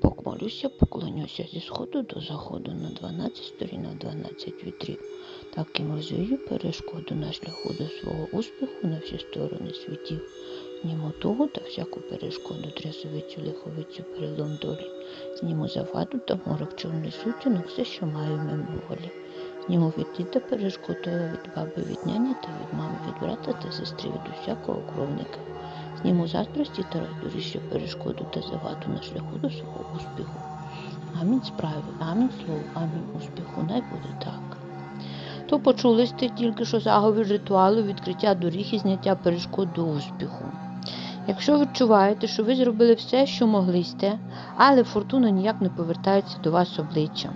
Потім молюся, поклонюся зі сходу до заходу на 12 сторін, на 12 вітрів. Так і розвію перешкоду на шляху до свого успіху на всі сторони світів. Зніму того та всяку перешкоду, трясовицю, лиховицю, перелом долі. Зніму заваду та морок чорний сутінок, все, що маю мимоволі. Зніму від діда перешкоду від баби, від няні та від мами, від брата та сестри, від усякого кровника. Зніму заздрості та роздоріжжя перешкоду та заваду на шляху до свого успіху. Амінь справи, амінь слово, амінь успіху, най буде так. То почули сте тільки що заговір ритуалу відкриття доріг і зняття перешкод до успіху. Якщо відчуваєте, що ви зробили все, що могли сте, але фортуна ніяк не повертається до вас обличчям.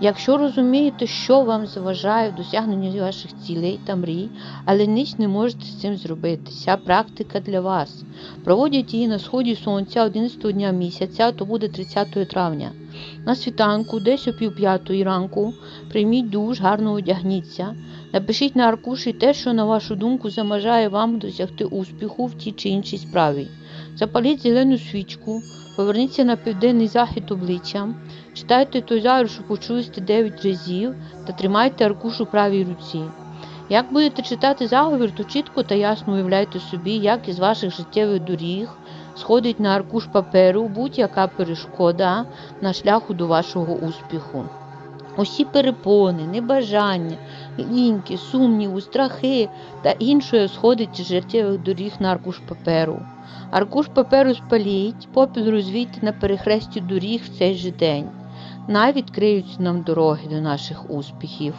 Якщо розумієте, що вам заважає в досягненні ваших цілей та мрій, але ніч не можете з цим зробити, ця практика для вас. Проводять її на сході сонця 11 дня місяця, то буде 30 травня. На світанку, десь о пів п'ятої ранку, прийміть душ, гарно одягніться. Напишіть на аркуші те, що, на вашу думку, заважає вам досягти успіху в тій чи іншій справі. Запаліть зелену свічку, поверніться на південний захід обличчям, читайте той що почули 9 разів, та тримайте аркуш у правій руці. Як будете читати заговір, то чітко та ясно уявляйте собі, як із ваших життєвих доріг сходить на аркуш паперу будь-яка перешкода на шляху до вашого успіху. Усі перепони, небажання, ліньки, сумніви, страхи та інше сходить із життєвих доріг на аркуш паперу. Аркуш паперу спаліть, попіл розвійте на перехресті доріг в цей же день. Най відкриються нам дороги до наших успіхів.